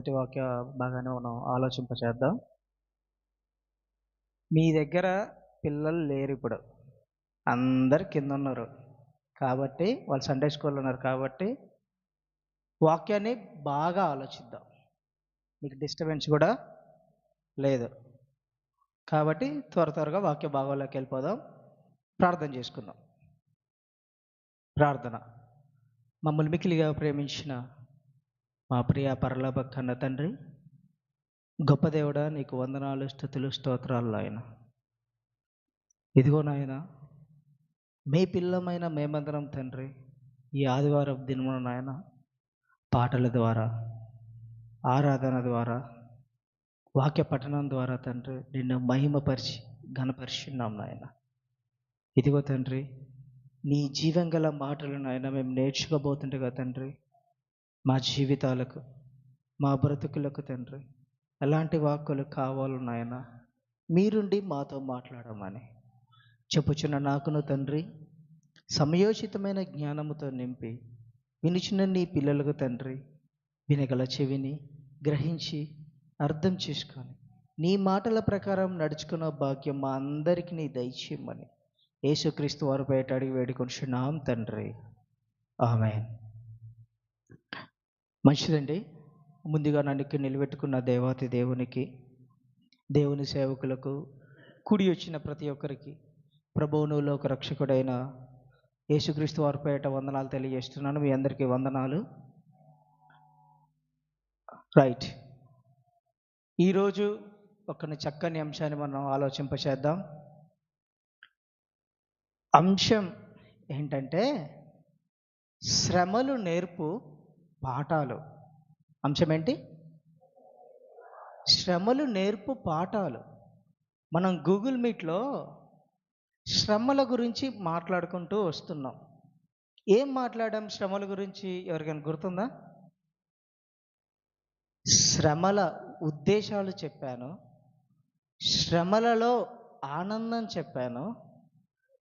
మొదటి వాక్య బాగానే మనం ఆలోచింపచేద్దాం. మీ దగ్గర పిల్లలు లేరు ఇప్పుడు. అందరు కింద ఉన్నారు కాబట్టి వాళ్ళు సండే స్కూల్లో ఉన్నారు కాబట్టి వాక్యాన్ని బాగా ఆలోచిద్దాం. మీకు డిస్టర్బెన్స్ కూడా లేదు. కాబట్టి త్వర త్వరగా వాక్య భాగంలోకి వెళ్ళిపోదాం. ప్రార్థన చేసుకుందాం. ప్రార్థన. మమ్మల్ని మికిలిగా ప్రేమించిన మా ప్రియ పరలోక కన్న తండ్రి గొప్ప దేవుడా నీకు వందనాలు స్థుతులు స్తోత్రాలు ఆయన ఇదిగో నాయన మీ పిల్లమైన మేమందరం తండ్రి ఈ ఆదివారం దినమున నాయన పాటల ద్వారా ఆరాధన ద్వారా వాక్య పఠనం ద్వారా తండ్రి నిన్ను మహిమపరిచి ఘనపరిచున్నాం నాయన. ఇదిగో తండ్రి నీ జీవం గల మాటలను నాయన మేము నేర్చుకోబోతుండగా తండ్రి మా జీవితాలకు మా బ్రతుకులకు తండ్రి ఎలాంటి వాక్కులు కావాలో నాయన మీరుండి మాతో మాట్లాడమని చెప్పుచున్న నాకును తండ్రి సమయోచితమైన జ్ఞానముతో నింపి వినిచిన నీ పిల్లలకు తండ్రి వినగల చెవిని గ్రహించి అర్థం చేసుకొని నీ మాటల ప్రకారం నడుచుకున్న భాగ్యం మా అందరికీ నీ దయచేయమని యేసుక్రీస్తు వారు బయట అడిగి వేడుకొనిచున్నాం తండ్రి. ఆమె మంచిదండి. ముందుగా నన్నుకి నిలబెట్టుకున్న దేవాతి దేవునికి దేవుని సేవకులకు కుడి వచ్చిన ప్రతి ఒక్కరికి ప్రభువునులో ఒక రక్షకుడైన యేసుక్రీస్తు వారి పేట వందనాలు తెలియజేస్తున్నాను. మీ అందరికీ వందనాలు. రైట్. ఈరోజు ఒక చక్కని అంశాన్ని మనం ఆలోచింపచేద్దాం. అంశం ఏంటంటే శ్రమలు నేర్పు పాఠాలు. అంశం ఏంటి శ్రమలు నేర్పు పాఠాలు. మనం గూగుల్ మీట్లో శ్రమల గురించి మాట్లాడుకుంటూ వస్తున్నాం. ఏం మాట్లాడాం శ్రమల గురించి? ఎవరికైనా గుర్తుందా? శ్రమల ఉద్దేశాలు చెప్పాను. శ్రమలలో ఆనందం చెప్పాను.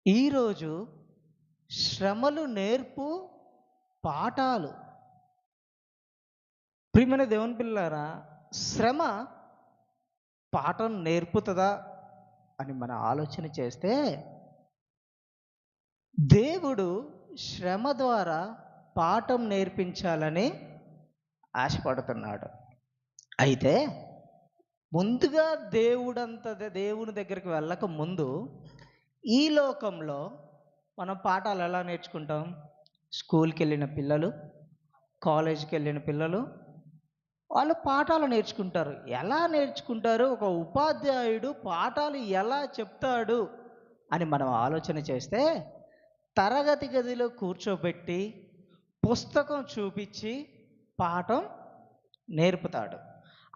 ఈరోజు శ్రమలు నేర్పు పాఠాలు. ప్రియమైన దేవుని పిల్లారా శ్రమ పాఠం నేర్పుతుందా అని మన ఆలోచన చేస్తే దేవుడు శ్రమ ద్వారా పాఠం నేర్పించాలని ఆశపడుతున్నాడు. అయితే ముందుగా దేవుడంత దేవుని దగ్గరికి వెళ్ళక ముందు ఈ లోకంలో మనం పాఠాలు ఎలా నేర్చుకుంటాం? స్కూల్కి వెళ్ళిన పిల్లలు కాలేజీకి వెళ్ళిన పిల్లలు వాళ్ళు పాఠాలు నేర్చుకుంటారు. ఎలా నేర్చుకుంటారు? ఒక ఉపాధ్యాయుడు పాఠాలు ఎలా చెప్తాడు? అని మనం ఆలోచన చేస్తే తరగతి గదిలో కూర్చోబెట్టి పుస్తకం చూపించి పాఠం నేర్పుతాడు.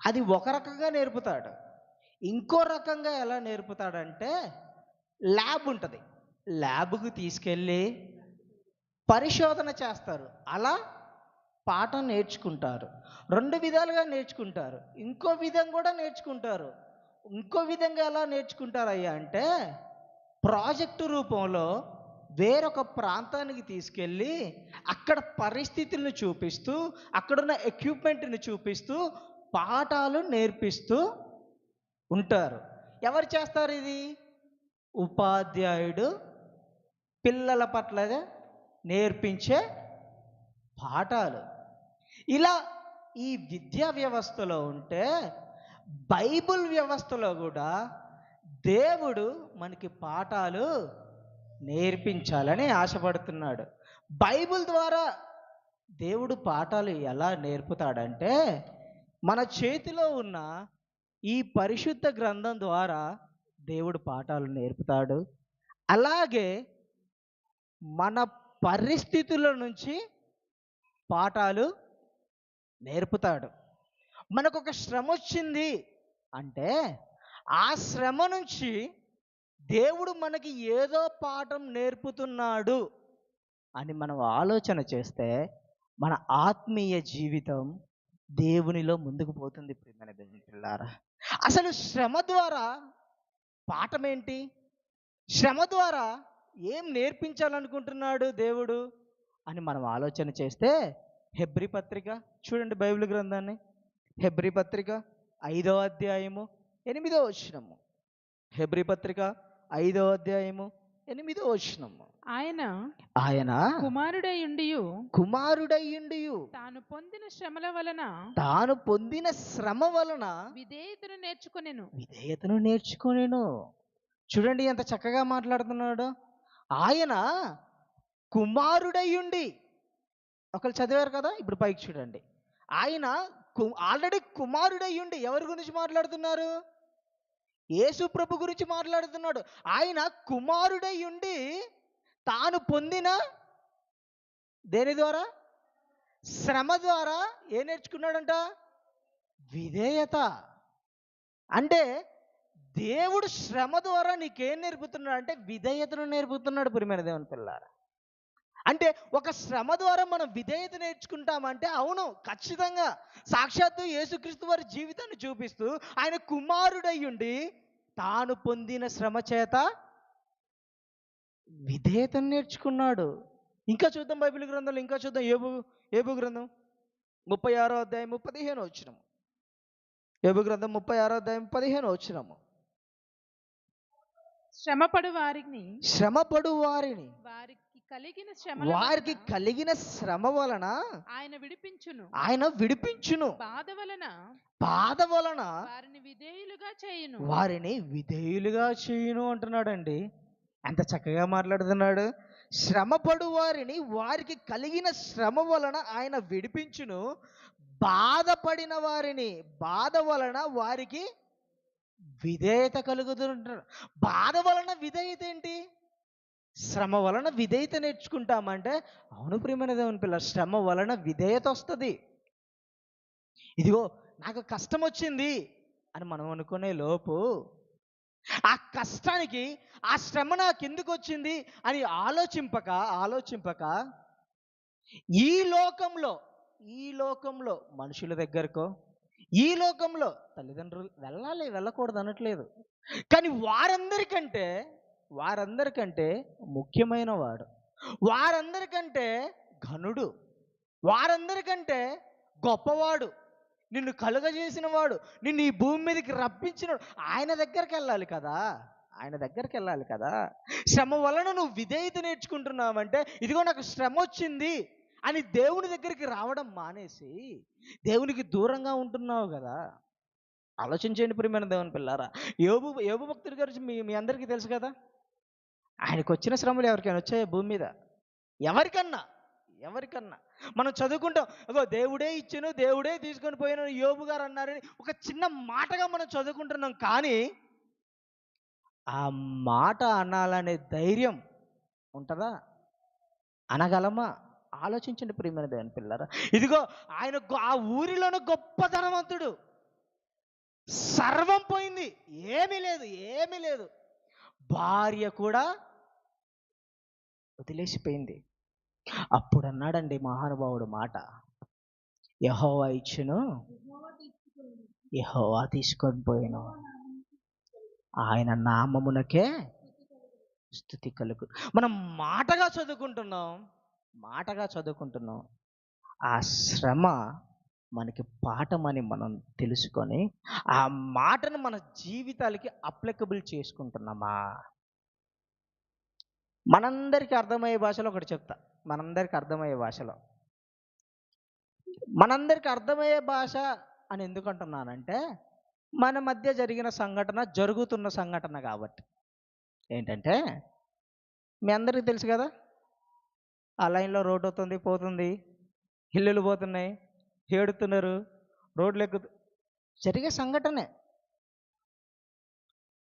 అది ఒక రకంగా నేర్పుతాడు. ఇంకో రకంగా ఎలా నేర్పుతాడంటే ల్యాబ్ ఉంటుంది. ల్యాబ్కు తీసుకెళ్ళి పరిశోధన చేస్తారు. అలా పాఠం నేర్చుకుంటారు. రెండు విధాలుగా నేర్చుకుంటారు. ఇంకో విధం కూడా నేర్చుకుంటారు. ఇంకో విధంగా ఎలా నేర్చుకుంటారయ్యా అంటే ప్రాజెక్టు రూపంలో వేరొక ప్రాంతానికి తీసుకెళ్ళి అక్కడ పరిస్థితులను చూపిస్తూ అక్కడున్న ఎక్విప్మెంట్ని చూపిస్తూ పాఠాలు నేర్పిస్తూ ఉంటారు. ఎవరు చేస్తారు ఇది? ఉపాధ్యాయుడు పిల్లల పట్ల నేర్పించే పాఠాలు. ఇలా ఈ విద్యా వ్యవస్థలో ఉంటే బైబుల్ వ్యవస్థలో కూడా దేవుడు మనకి పాఠాలు నేర్పించాలని ఆశపడుతున్నాడు. బైబిల్ ద్వారా దేవుడు పాఠాలు ఎలా నేర్పుతాడంటే మన చేతిలో ఉన్న ఈ పరిశుద్ధ గ్రంథం ద్వారా దేవుడు పాఠాలు నేర్పుతాడు. అలాగే మన పరిస్థితుల నుంచి పాఠాలు నేర్పుతాడు. మనకు ఒక శ్రమ వచ్చింది అంటే ఆ శ్రమ నుంచి దేవుడు మనకి ఏదో పాఠం నేర్పుతున్నాడు అని మనం ఆలోచన చేస్తే మన ఆత్మీయ జీవితం దేవునిలో ముందుకు పోతుంది ప్రియమైన దేవుని పిల్లారా. అసలు శ్రమ ద్వారా పాఠం ఏంటి శ్రమ ద్వారా ఏం నేర్పించాలనుకుంటున్నాడు దేవుడు అని మనం ఆలోచన చేస్తే హెబ్రి పత్రిక. చూడండి బైబిల్ గ్రంథాన్ని. హెబ్రి పత్రిక ఐదో అధ్యాయము ఎనిమిదో వచనము. హెబ్రి పత్రిక ఐదో అధ్యాయము ఎనిమిదో వచనము. ఆయన ఆయన కుమారుడయుండియు. కుమారుడయ్యుండియు తాను పొందిన శ్రమల వలన తాను పొందిన శ్రమ వలన విధేయతను నేర్చుకొనెను. విధేయతను నేర్చుకొనేను. చూడండి ఎంత చక్కగా మాట్లాడుతున్నాడు. ఆయన కుమారుడయ్యుండి ఒకరు చదివారు కదా ఇప్పుడు పైకి చూడండి. ఆయన ఆల్రెడీ కుమారుడయ్యుండి ఎవరి గురించి మాట్లాడుతున్నారు? యేసు ప్రభు గురించి మాట్లాడుతున్నాడు. ఆయన కుమారుడయ్యుండి తాను పొందిన దేని ద్వారా? శ్రమ ద్వారా ఏం నేర్చుకున్నాడంట? విధేయత. అంటే దేవుడు శ్రమ ద్వారా నీకేం నేర్పుతున్నాడు అంటే విధేయతను నేర్పుతున్నాడు పురిమైన దేవుని పిల్లారా. అంటే ఒక శ్రమ ద్వారా మనం విధేయత నేర్చుకుంటామంటే అవును ఖచ్చితంగా. సాక్షాత్తు యేసుక్రీస్తు వారి జీవితాన్ని చూపిస్తూ ఆయన కుమారుడయ్యుండి తాను పొందిన శ్రమ చేత విధేయతను నేర్చుకున్నాడు. ఇంకా చూద్దాం బైబిల్ గ్రంథంలో ఇంకా చూద్దాం ఏబు ఏబు గ్రంథం. ముప్పై ఆరో అధ్యాయం పదిహేను వచ్చినము ఏబు గ్రంథం ముప్పై ఆరో అధ్యాయం పదిహేను వచ్చినము శ్రమపడు వారిని శ్రమపడు వారిని వారికి కలిగిన శ్రమ వారికి కలిగిన శ్రమ వలన ఆయన విడిపించును. ఆయన విడిపించును. బాధ వలన బాధ వలన వారిని విధేయులుగా చేయును. వారిని విధేయులుగా చేయును అంటున్నాడండి. ఎంత చక్కగా మాట్లాడుతున్నాడు. శ్రమపడు వారిని వారికి కలిగిన శ్రమ వలన ఆయన విడిపించును. బాధపడిన వారిని బాధ వలన వారికి విధేయత కలుగుతుంటారు బాధ వలన విధేయత ఏంటి? శ్రమ వలన విధేయత నేర్చుకుంటామంటే అవును ప్రియమైన దేవుని పిల్ల శ్రమ వలన విధేయత వస్తుంది. ఇదిగో నాకు కష్టం వచ్చింది అని మనం అనుకునే లోపు ఆ కష్టానికి ఆ శ్రమ నాకు ఎందుకు వచ్చింది అని ఆలోచింపక ఆలోచింపక ఈ లోకంలో ఈ లోకంలో మనుషుల దగ్గరకో ఈ లోకంలో తల్లిదండ్రులు వెళ్ళాలి వెళ్ళకూడదు అనట్లేదు. కానీ వారందరికంటే వారందరికంటే ముఖ్యమైన వాడు వారందరికంటే ఘనుడు. వారందరికంటే గొప్పవాడు. నిన్ను కలుగజేసిన వాడు నిన్ను ఈ భూమి మీదకి రప్పించినవాడు. ఆయన దగ్గరికి వెళ్ళాలి కదా? ఆయన దగ్గరికి వెళ్ళాలి కదా? శ్రమ వలన నువ్వు విధేయత నేర్చుకుంటున్నావంటే ఇదిగో నాకు శ్రమ వచ్చింది అని దేవుని దగ్గరికి రావడం మానేసి దేవునికి దూరంగా ఉంటున్నావు కదా? ఆలోచించండి ప్రియమైన దేవుని పిల్లారా. యోబు యోబు భక్తుడి గురించి మీ మీ అందరికీ తెలుసు కదా? ఆయనకు వచ్చిన శ్రమలు ఎవరికైనా వచ్చాయా భూమి మీద? ఎవరికన్నా? ఎవరికన్నా? మనం చదువుకుంటాం అగో దేవుడే ఇచ్చాను దేవుడే తీసుకొని పోయాను యోబు గారు అన్నారని ఒక చిన్న మాటగా మనం చదువుకుంటున్నాం. కానీ ఆ మాట అనాలనే ధైర్యం ఉంటుందా? అనగలమా? ఆలోచించండి ప్రియమైన దేవుని పిల్లరా ఇదిగో ఆయన ఆ ఊరిలోనే గొప్ప ధనవంతుడు సర్వం పోయింది. ఏమీ లేదు ఏమీ లేదు. భార్య కూడా వదిలేసిపోయింది. అప్పుడు అన్నాడండి మహానుభావుడు మాట. యహోవా ఇచ్చును యహోవా తీసుకొని పోయాను. ఆయన నామమునకే స్థుతి కలుగు. మనం మాటగా చదువుకుంటున్నాం మాటగా చదువుకుంటున్నాం. ఆ శ్రమ మనకి పాఠమని మనం తెలుసుకొని ఆ మాటను మన జీవితాలకి అప్లికబుల్ చేసుకుంటున్నామా? మనందరికీ అర్థమయ్యే భాషలో ఒకటి చెప్తా. మనందరికీ అర్థమయ్యే భాషలో. మనందరికీ అర్థమయ్యే భాష అని ఎందుకంటున్నానంటే మన మధ్య జరిగిన సంఘటన జరుగుతున్న సంఘటన కాబట్టి. ఏంటంటే మీ అందరికీ తెలుసు కదా? ఆ లైన్లో రోడ్డు అవుతుంది పోతుంది ఇల్లులు పోతున్నాయి ఏడుతున్నారు రోడ్లు ఎక్కు జరిగే సంఘటనే.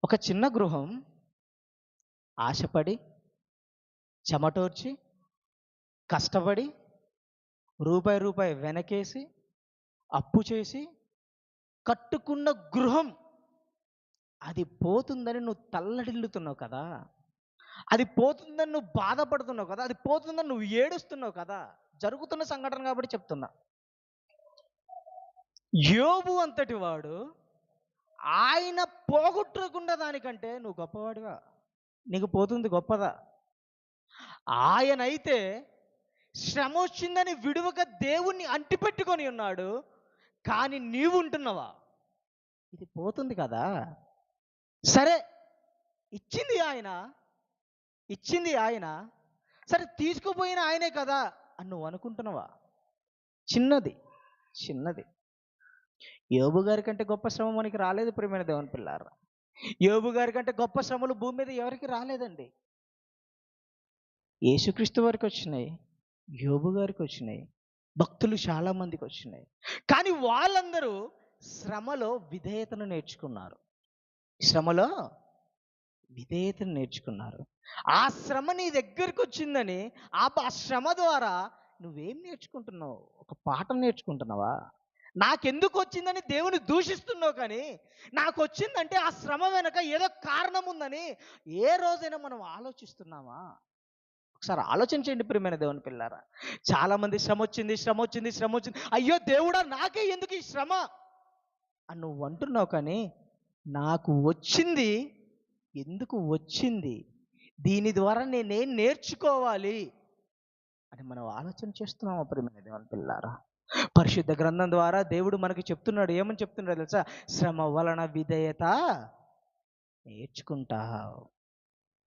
ఒక చిన్న గృహం ఆశపడి చెమటోర్చి కష్టపడి రూపాయి రూపాయి వెనకేసి అప్పు చేసి కట్టుకున్న గృహం. అది పోతుందని నువ్వు తల్లడిల్లుతున్నావు కదా. అది పోతుందని నువ్వు బాధపడుతున్నావు కదా. అది పోతుందని నువ్వు ఏడుస్తున్నావు కదా. జరుగుతున్న సంఘటన కాబట్టి చెప్తున్నా. యోబు అంతటి వాడు ఆయన పోగొట్టుకున్న దానికంటే నువ్వు గొప్పవాడివా? నీకు పోతుంది గొప్పదా? ఆయనైతే శ్రమ వచ్చిందని విడువక దేవుణ్ణి అంటిపెట్టుకొని ఉన్నాడు కానీ నీవు ఉంటున్నావా ఇది పోతుంది కదా. సరే ఇచ్చింది ఆయన ఇచ్చింది ఆయన సరే తీసుకుపోయిన ఆయనే కదా అని నువ్వు అనుకుంటున్నావా? చిన్నది చిన్నది. యోబు గారి కంటే గొప్ప శ్రమ మనకి రాలేదు ప్రియమైన దేవుని పిల్లారా. యోబు గారి కంటే గొప్ప శ్రమలు భూమి మీద ఎవరికి రాలేదండి. యేసుక్రీస్తు వారికి వచ్చినాయి యోబు గారికి వచ్చినాయి భక్తులు చాలామందికి వచ్చినాయి కానీ వాళ్ళందరూ శ్రమలో విధేయతను నేర్చుకున్నారు. శ్రమలో విధేయతను నేర్చుకున్నారు. ఆ శ్రమ నీ దగ్గరికి వచ్చిందని ఆ ఆ శ్రమ ద్వారా నువ్వేం నేర్చుకుంటున్నావు? ఒక పాఠం నేర్చుకుంటున్నావా? నాకెందుకు వచ్చిందని దేవుని దూషిస్తున్నావు కానీ నాకు వచ్చిందంటే ఆ శ్రమ వెనక ఏదో కారణం ఉందని ఏ రోజైనా మనం ఆలోచిస్తున్నామా? ఒకసారి ఆలోచించండి ప్రియమైన దేవుని పిల్లారా. చాలామంది శ్రమ వచ్చింది శ్రమ వచ్చింది శ్రమ వచ్చింది అయ్యో దేవుడా నాకే ఎందుకు ఈ శ్రమ? అని నువ్వు అంటున్నావు కానీ నాకు వచ్చింది ఎందుకు వచ్చింది? దీని ద్వారా నేనేం నేర్చుకోవాలి? అని మనం ఆలోచన చేస్తున్నాము ప్రియమైన దేవుని పిల్లారా? పరిశుద్ధ గ్రంథం ద్వారా దేవుడు మనకి చెప్తున్నాడు. ఏమని చెప్తున్నాడు తెలుసా? శ్రమ వలన విధేయత నేర్చుకుంటావు.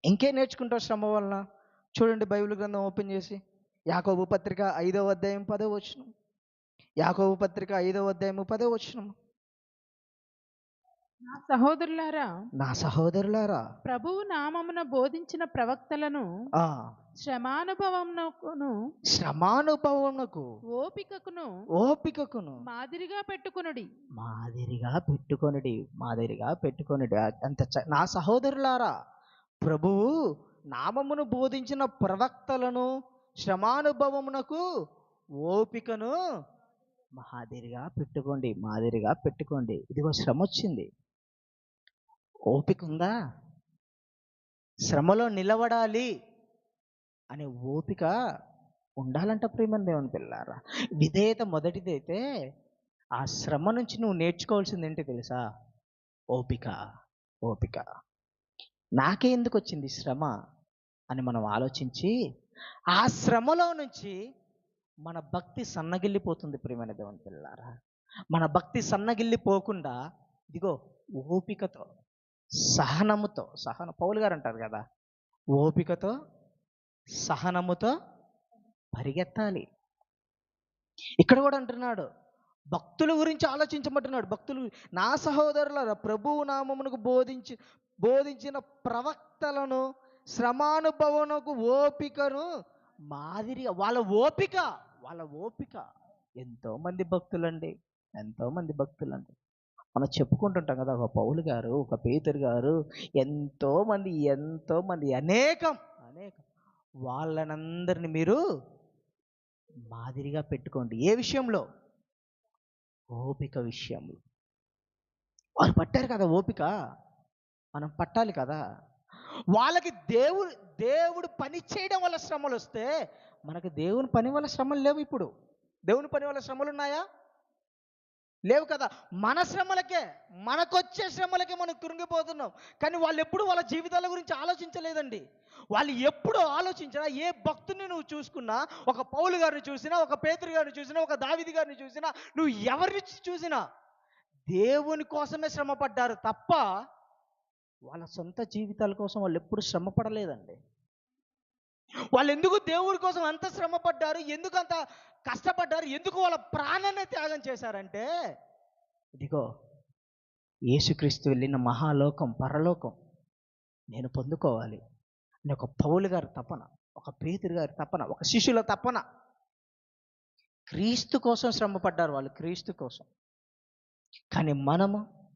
ఇంకేం నేర్చుకుంటావు శ్రమ వలన? చూడండి బైబిల్ గ్రంథం ఓపెన్ చేసి. యాకోబు పత్రిక ఐదవ అధ్యాయం పదో వచ్చిన యాకోబు పత్రిక ఐదవ అధ్యాయం పదో వచ్చిన నా సహోదరులారా నా సహోదరులారా ప్రభువు నామమున బోధించిన ప్రవక్తలను ఆ. శ్రమానుభవమునకును శ్రమానుభవమునకు ఓపికకును ఓపికకును మాదిరిగా పెట్టుకునుడి. మాదిరిగా పెట్టుకొనిడి మాదిరిగా పెట్టుకొనిడి. అంత నా సహోదరులారా ప్రభువు నామమును బోధించిన ప్రవక్తలను శ్రమానుభవమునకు ఓపికను మాదిరిగా పెట్టుకోండి మాదిరిగా పెట్టుకోండి. ఇదిగో శ్రమ వచ్చింది ఓపిక ఉందా శ్రమలో నిలబడాలి అనే ఓపిక ఉండాలంట ప్రేమని దేవుని పిల్లారా. విధేయత మొదటిదైతే ఆ శ్రమ నుంచి నువ్వు నేర్చుకోవాల్సింది ఏంటి తెలుసా? ఓపిక ఓపిక. నాకే ఎందుకు వచ్చింది శ్రమ అని మనం ఆలోచించి ఆ శ్రమలో నుంచి మన భక్తి సన్నగిల్లిపోతుంది ప్రియమైన దేవుని పిల్లారా మన భక్తి సన్నగిల్లిపోకుండా ఇదిగో ఓపికతో సహనముతో సహన పౌలు గారు అంటారు కదా ఓపికతో సహనముతో పరిగెత్తాలి. ఇక్కడ కూడా అంటున్నాడు భక్తుల గురించి ఆలోచించమంటున్నాడు. భక్తులు నా సహోదరుల ప్రభువు నామమునకు బోధించి బోధించిన ప్రవక్తలను శ్రమానుభవనకు ఓపికను మాదిరిగా వాళ్ళ ఓపిక వాళ్ళ ఓపిక ఎంతోమంది భక్తులండి ఎంతోమంది భక్తులండి. మనం చెప్పుకుంటుంటాం కదా ఒక పౌలు గారు ఒక పేతురు గారు ఎంతోమంది ఎంతోమంది అనేకం అనేకం. వాళ్ళనందరిని మీరు మాదిరిగా పెట్టుకోండి. ఏ విషయంలో? ఓపిక విషయంలో వారు పట్టారు కదా ఓపిక. మనం పట్టాలి కదా. వాళ్ళకి దేవుడు దేవుడు పని చేయడం వల్ల శ్రమలు వస్తే మనకి దేవుని పని వల్ల శ్రమలు లేవు ఇప్పుడు. దేవుని పని వల్ల శ్రమలు ఉన్నాయా? లేవు కదా? మన శ్రమలకే మనకొచ్చే శ్రమలకే మనం కృంగిపోతున్నాం. కానీ వాళ్ళు ఎప్పుడు వాళ్ళ జీవితాల గురించి ఆలోచించలేదండి. వాళ్ళు ఎప్పుడు ఆలోచించినా ఏ భక్తుని నువ్వు చూసుకున్నా ఒక పౌలు గారిని చూసినా ఒక పేతురు గారిని చూసినా ఒక దావిది గారిని చూసినా నువ్వు ఎవరిని చూసినా దేవుని కోసమే శ్రమపడ్డారు తప్ప వాళ్ళ సొంత జీవితాల కోసం వాళ్ళు ఎప్పుడు శ్రమపడలేదండి. వాళ్ళు ఎందుకు దేవుడి కోసం అంత శ్రమ పడ్డారు ఎందుకు అంత కష్టపడ్డారు? ఎందుకు వాళ్ళ ప్రాణాన్ని త్యాగం చేశారంటే ఇదిగో యేసుక్రీస్తు వెళ్ళిన మహాలోకం పరలోకం నేను పొందుకోవాలి. అని ఒక పౌలు గారి తపన ఒక పేతురు గారి తపన ఒక శిష్యుల తపన. క్రీస్తు కోసం శ్రమ పడ్డారు వాళ్ళు క్రీస్తు కోసం. కానీ మనము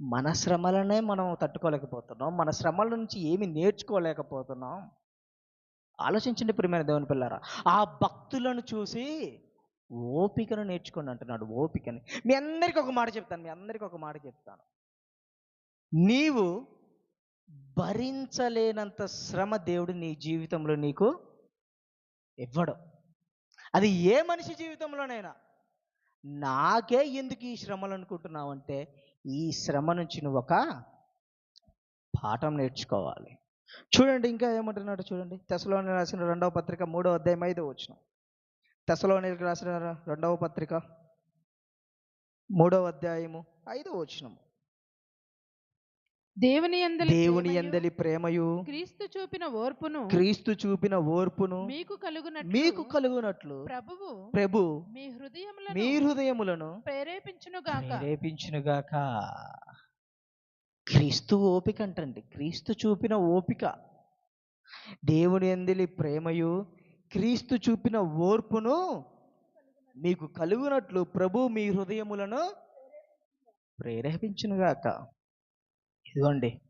మన శ్రమలనే మనం తట్టుకోలేకపోతున్నాం. మన శ్రమల నుంచి ఏమి నేర్చుకోలేకపోతున్నాం. ఆలోచించండి ప్రియమైన దేవుని పిల్లారా. ఆ భక్తులను చూసి ఓపికను నేర్చుకోండి అంటున్నాడు. ఓపికని. మీ అందరికీ ఒక మాట చెప్తాను. మీ అందరికీ ఒక మాట చెప్తాను. నీవు భరించలేనంత శ్రమ దేవుడు నీ జీవితంలో నీకు ఇవ్వడు. అది ఏ మనిషి జీవితంలోనైనా. నాకే ఎందుకు ఈ శ్రమలు అనుకుంటున్నావు అంటే ఈ శ్రమ నుంచి నువ్వు ఒక పాఠం నేర్చుకోవాలి. చూడండి ఇంకా ఏమంటున్నాడు చూడండి. తెసలోని రాసిన రెండవ పత్రిక మూడవ అధ్యాయం ఐదో వచ్చిన తెసలోనికి రాసిన రెండవ పత్రిక మూడవ అధ్యాయము ఐదవ వచనము. దేవుని యందలి దేవుని ఎందలి ప్రేమయు క్రీస్తు చూపిన ఓర్పును క్రీస్తు చూపిన ఓర్పును మీకు కలుగునట్లు మీకు కలుగునట్లు ప్రభువు ప్రభు మీ హృదయములను మీ హృదయములను ప్రేరేపించును గాక ప్రేరేపించునుగాక. క్రీస్తు ఓపిక అంటండి క్రీస్తు చూపిన ఓపిక. దేవుని ఎందిలి ప్రేమయు క్రీస్తు చూపిన ఓర్పును మీకు కలుగునట్లు ప్రభు మీ హృదయములను ప్రేరేపించునుగాక. ఇదిగోండి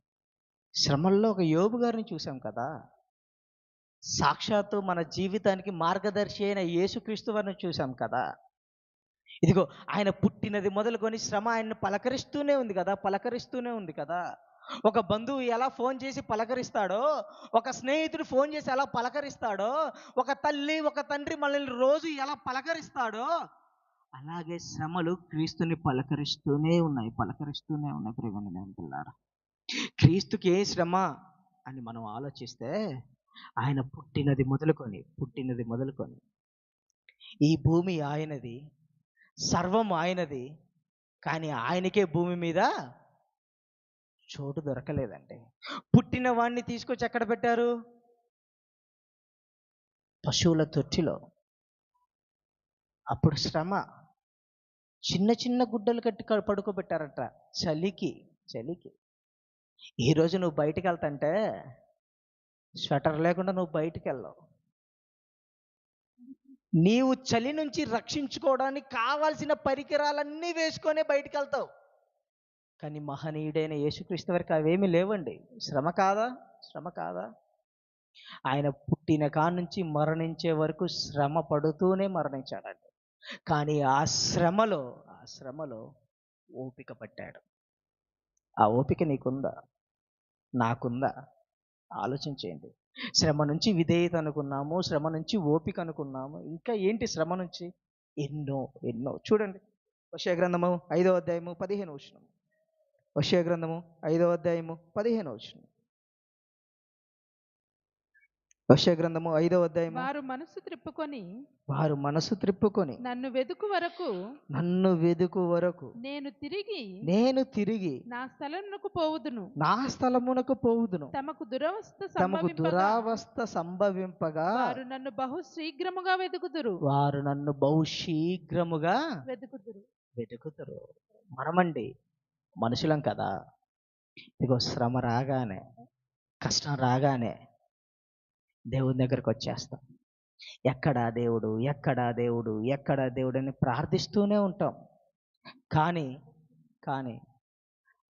శ్రమల్లో ఒక యోబు గారిని చూసాం కదా. సాక్షాత్తు మన జీవితానికి మార్గదర్శి అయిన యేసుక్రీస్తు వారిని చూసాం కదా. ఇదిగో ఆయన పుట్టినది మొదలుకొని శ్రమ ఆయన్ని పలకరిస్తూనే ఉంది కదా పలకరిస్తూనే ఉంది కదా. ఒక బంధువు ఎలా ఫోన్ చేసి పలకరిస్తాడో ఒక స్నేహితుడు ఫోన్ చేసి ఎలా పలకరిస్తాడో ఒక తల్లి ఒక తండ్రి మనల్ని రోజు ఎలా పలకరిస్తాడో అలాగే శ్రమలు క్రీస్తుని పలకరిస్తూనే ఉన్నాయి పలకరిస్తూనే ఉన్నాయి ప్రేమ పిల్లారా. క్రీస్తుకి ఏ శ్రమ అని మనం ఆలోచిస్తే ఆయన పుట్టినది మొదలుకొని పుట్టినది మొదలుకొని ఈ భూమి ఆయనది సర్వం ఆయనది. కానీ ఆయనకే భూమి మీద చోటు దొరకలేదండి. పుట్టిన వాడిని తీసుకొచ్చి ఎక్కడ పెట్టారు? పశువుల తొట్టిలో. అప్పుడు శ్రమ. చిన్న చిన్న గుడ్డలు కట్టి పడుకోబెట్టారట. చలికి చలికి. ఈరోజు నువ్వు బయటికి వెళ్తాంటే స్వెటర్ లేకుండా నువ్వు బయటికి వెళ్ళవు నీవు చలి నుంచి రక్షించుకోవడానికి కావాల్సిన పరికరాలన్నీ వేసుకొనే బయటికి వెళ్తావు కానీ మహనీయుడైన యేసుక్రీస్తు వరకు అవేమీ లేవండి. శ్రమ కాదా? శ్రమ కాదా? ఆయన పుట్టిన కాడ నుంచి మరణించే వరకు శ్రమ పడుతూనే మరణించాడండి. కానీ ఆ శ్రమలో ఆ శ్రమలో ఓపిక పట్టాడు. ఆ ఓపిక నీకుందా? నాకుందా? ఆలోచించేయండి. శ్రమ నుంచి విధేయత అనుకున్నాము శ్రమ నుంచి ఓపిక అనుకున్నాము. ఇంకా ఏంటి శ్రమ నుంచి? ఎన్నో ఎన్నో. చూడండి. గ్రంథము ఐదో అధ్యాయము పదిహేను వచ్చినము గ్రంథము ఐదవ అధ్యాయము పదిహేను వచనం వశ్య గ్రంథము ఐదవ అధ్యాయము. వారు మనసు త్రిప్పుకొని వారు మనసు త్రిప్పుకొని నన్ను వెదుకు వరకు నన్ను వెదుకు వరకు నేను తిరిగి నేను తిరిగి నా స్థలమునకు పోవుదును. నా స్థలమునకు పోవుదును. తమకు దురవస్థ తమకు దురావస్థ సంభవింపగా వారు నన్ను బహు శీఘ్రముగా వెతుకుదురు వారు నన్ను బహు శీఘ్రముగా వెతుకుదురు వెతుకుతారు మనమండి మనుషులం కదా. ఇదిగో శ్రమ రాగానే కష్టం రాగానే దేవుని దగ్గరకు వచ్చేస్తాం. ఎక్కడా దేవుడు ఎక్కడా దేవుడు ఎక్కడా దేవుడు అని ప్రార్థిస్తూనే ఉంటాం. కానీ కానీ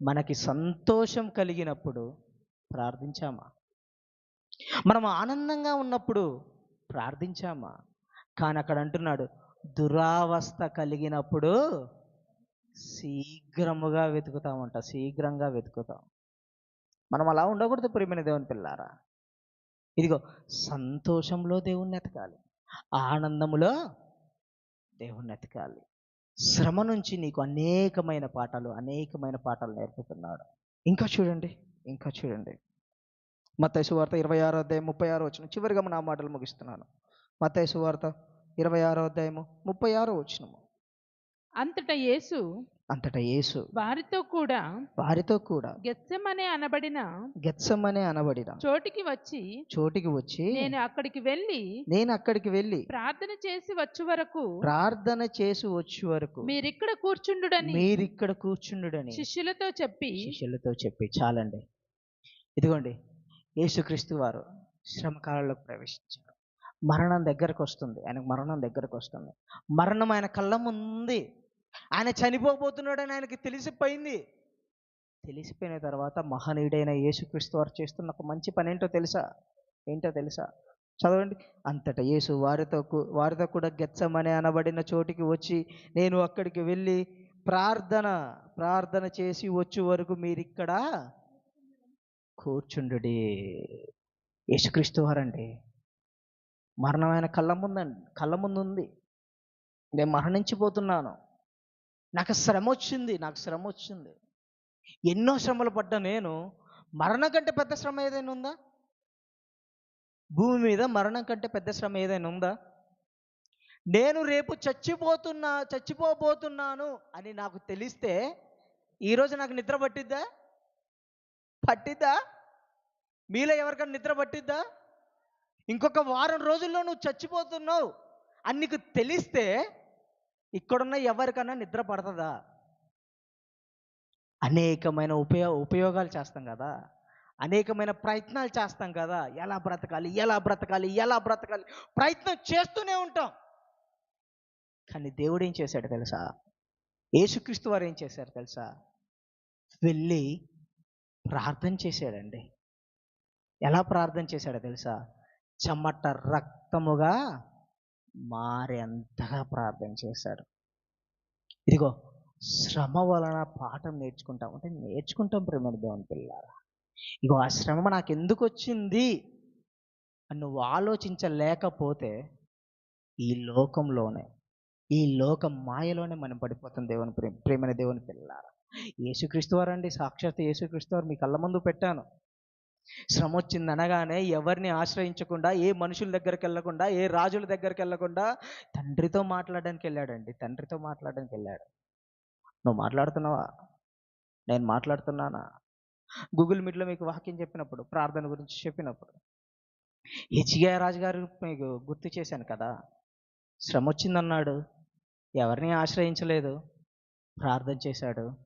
మనకి సంతోషం కలిగినప్పుడు ప్రార్థించామా? మనం ఆనందంగా ఉన్నప్పుడు ప్రార్థించామా? కానీ అక్కడ అంటున్నాడు దురావస్థ కలిగినప్పుడు శీఘ్రముగా వెతుకుతామంట శీఘ్రంగా వెతుకుతాం. మనం అలా ఉండకూడదు ప్రియమైన దేవుని పిల్లారా. ఇదిగో సంతోషంలో దేవుణ్ణి ఎతకాలి ఆనందములో దేవుణ్ణి ఎతకాలి శ్రమ నుంచి నీకు అనేకమైన పాఠాలు అనేకమైన పాఠాలు నేర్పుతున్నాడు. ఇంకా చూడండి ఇంకా చూడండి. మత్తయి వార్త ఇరవై ఆరో అధ్యాయం ముప్పై ఆరో వచ్చిన చివరిగా నా మాటలు ముగిస్తున్నాను. మత్తయి వార్త ఇరవై ఆరో అధ్యాయము ముప్పై ఆరో వచ్చినము అంతటా యేసు అంతటా యేసు. వారితో కూడా వారితో కూడా గెత్సెమనే అనబడిన గెత్సమనే అనబడిన చోటికి వచ్చి చోటికి వచ్చి నేను అక్కడికి వెళ్ళి నేను అక్కడికి వెళ్ళి ప్రార్థన చేసి వచ్చు వరకు ప్రార్థన చేసి వచ్చే వరకు మీరిక్కడ కూర్చుండుడని మీరిక్కడ కూర్చుండుడని శిష్యులతో చెప్పి శిష్యులతో చెప్పి చాలండి. ఇదిగోండి యేసుక్రీస్తు వారు శ్రమకాలంలోకి ప్రవేశించారు. మరణం దగ్గరకు వస్తుంది. ఆయనకు మరణం దగ్గరకు వస్తుంది. మరణం ఆయన కళ్ళ ముందు ఆయన చనిపోబోతున్నాడని ఆయనకి తెలిసిపోయింది. తెలిసిపోయిన తర్వాత మహనీయుడైన యేసుక్రీస్తు వారు చేస్తున్న ఒక మంచి పని ఏంటో తెలుసా? ఏంటో తెలుసా? చదవండి. అంతటా యేసు వారితో వారితో కూడా గెచ్చమని అనబడిన చోటికి వచ్చి నేను అక్కడికి వెళ్ళి ప్రార్థన ప్రార్థన చేసి వచ్చే వరకు మీరు ఇక్కడ కూర్చుండు యేసుక్రీస్తు వారండి మరణం ఆయన కళ్ళ ముందండి కళ్ళ ముందు ఉంది నేను మరణించిపోతున్నాను. నాకు శ్రమ వచ్చింది నాకు శ్రమ వచ్చింది ఎన్నో శ్రమలు పడ్డా నేను మరణం కంటే పెద్ద శ్రమ ఏదైనా ఉందా? భూమి మీద మరణం కంటే పెద్ద శ్రమ ఏదైనా ఉందా? నేను రేపు చచ్చిపోతున్నా చచ్చిపోబోతున్నాను అని నాకు తెలిస్తే ఈరోజు నాకు నిద్ర పట్టిద్దా? పట్టిద్దా? మీలో ఎవరికైనా నిద్ర పట్టిద్దా? ఇంకొక వారం రోజుల్లో నువ్వు చచ్చిపోతున్నావు అని నీకు తెలిస్తే ఇక్కడున్న ఎవరికైనా నిద్ర పడుతుందా? అనేకమైన ఉపయో ఉపయోగాలు చేస్తాం కదా? అనేకమైన ప్రయత్నాలు చేస్తాం కదా? ఎలా బ్రతకాలి? ఎలా బ్రతకాలి? ఎలా బ్రతకాలి? ప్రయత్నం చేస్తూనే ఉంటాం. కానీ దేవుడు ఏం చేశాడు తెలుసా? యేసుక్రీస్తు వారు ఏం చేశారు తెలుసా? వెళ్ళి ప్రార్థన చేశాడండి. ఎలా ప్రార్థన చేశాడో తెలుసా? చెమట రక్తముగా మారేంతగా ప్రార్థన చేశాడు. ఇదిగో శ్రమ వలన పాఠం నేర్చుకుంటాం. అంటే నేర్చుకుంటాం ప్రేమ దేవుని పిల్లారా ఇగో ఆ శ్రమ నాకు ఎందుకు వచ్చింది? అని నువ్వు ఆలోచించలేకపోతే ఈ లోకంలోనే ఈ లోకం మాయలోనే మనం పడిపోతాం దేవుని ప్రేమ ప్రేమైన దేవుని పిల్లారా యేసుక్రీస్తు వారండి సాక్షాత్ యేసుక్రీస్తు వారు మీ కళ్ళ ముందు పెట్టాను. శ్రమ వచ్చింది అనగానే ఎవరిని ఆశ్రయించకుండా ఏ మనుషుల దగ్గరికి వెళ్ళకుండా ఏ రాజుల దగ్గరికి వెళ్ళకుండా తండ్రితో మాట్లాడడానికి వెళ్ళాడండి. తండ్రితో మాట్లాడడానికి వెళ్ళాడు. నువ్వు మాట్లాడుతున్నావా? నేను మాట్లాడుతున్నానా? గూగుల్ మీట్లో మీకు వాక్యం చెప్పినప్పుడు ప్రార్థన గురించి చెప్పినప్పుడు హెచ్గా రాజు గారు మీకు గుర్తు చేశాను కదా? శ్రమ వచ్చిందన్నాడు ఎవరిని ఆశ్రయించలేదు? ప్రార్థన చేశాడు.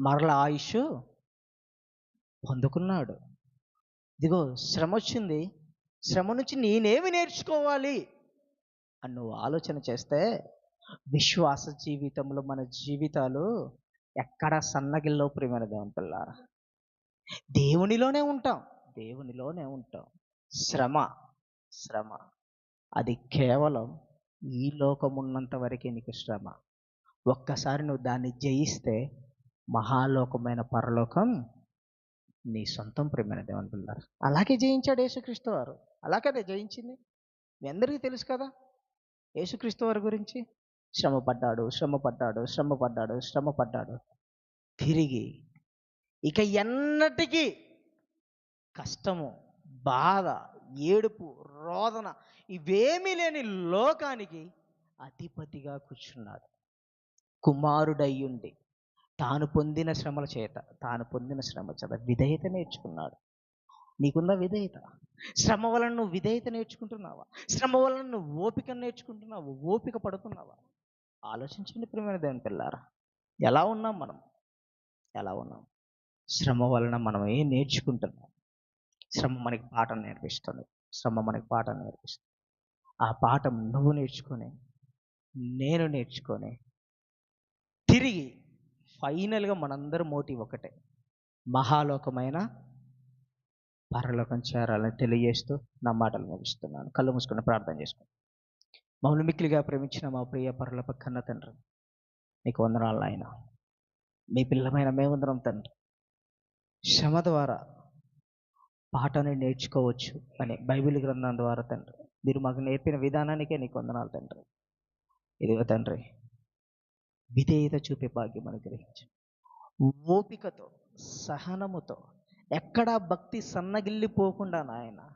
మరల ఆయుష్ పొందుకున్నాడు. ఇదిగో శ్రమ వచ్చింది శ్రమ నుంచి నేనేమి నేర్చుకోవాలి? అని నువ్వు ఆలోచన చేస్తే విశ్వాస జీవితంలో మన జీవితాలు ఎక్కడ సన్నగిల్లో ప్రియమైన దేవుని పిల్లారా దేవునిలోనే ఉంటాం. దేవునిలోనే ఉంటాం. శ్రమ శ్రమ. అది కేవలం ఈ లోకం ఉన్నంత వరకే నీకు శ్రమ. ఒక్కసారి నువ్వు దాన్ని జయిస్తే మహాలోకమైన పరలోకం నీ సొంతం ప్రేమైన దేవుని పిల్లారు అలాగే జయించాడు యేసుక్రీస్తు వారు. అలాగే జయించింది. మీ అందరికీ తెలుసు కదా? యేసుక్రీస్తు వారి గురించి శ్రమ పడ్డాడు శ్రమ పడ్డాడు శ్రమ పడ్డాడు శ్రమ పడ్డాడు తిరిగి ఇక ఎన్నటికీ కష్టము బాధ ఏడుపు రోదన ఇవేమీ లేని లోకానికి అధిపతిగా కూర్చున్నాడు. కుమారుడయ్యుండి తాను పొందిన శ్రమల చేత తాను పొందిన శ్రమ చేత విధేయత నేర్చుకున్నాడు. నీకుందా విధేయత? శ్రమ వలన నువ్వు విధేయత నేర్చుకుంటున్నావా? శ్రమ వలన నువ్వు ఓపిక నేర్చుకుంటున్నావా? ఓపిక పడుతున్నావా? ఆలోచించండి ప్రియమైన దేవుని పిల్లారా. ఎలా ఉన్నాం మనం? ఎలా ఉన్నాం? శ్రమ వలన మనం ఏం నేర్చుకుంటున్నాం? శ్రమ మనకి పాఠం నేర్పిస్తుంది. శ్రమ మనకి పాఠం నేర్పిస్తుంది. ఆ పాఠం నువ్వు నేర్చుకొని నేను నేర్చుకొని తిరిగి ఫైనల్గా మనందరి మోటివ్ ఒకటే. మహాలోకమైన పరలోకం చేరాలని తెలియజేస్తూ నా మాటలు ముగిస్తున్నాను. కళ్ళు మూసుకుని ప్రార్థన చేసుకుని మమ్మల్ని మిక్కిలిగా ప్రేమించిన మా ప్రియ పరలోక కన్న తండ్రి నీకు వందనాలు ఆయన మీ పిల్లమైన మేమందరం తండ్రి శ్రమ ద్వారా పాఠాన్ని నేర్చుకోవచ్చు అని బైబిల్ గ్రంథం ద్వారా తండ్రి మీరు మాకు నేర్పిన విధానానికే నీకు వందనాలు తండ్రి. ఇదిగో తండ్రి విధేయత చూపే భాగ్యం అనుగ్రహించు ఓపికతో సహనముతో ఎక్కడా భక్తి సన్నగిల్లిపోకుండా నాయన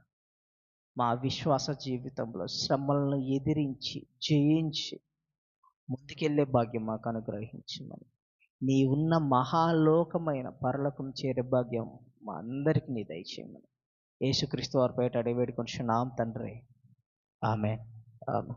మా విశ్వాస జీవితంలో శ్రమలను ఎదిరించి జయించి ముందుకెళ్ళే భాగ్యం మాకు అనుగ్రహించమని నీ ఉన్న మహాలోకమైన పరలోకం చేరే భాగ్యం మా అందరికీ నీ దయచేయమని యేసుక్రీస్తు వారి పేట నాం తండ్రి. ఆమె ఆమె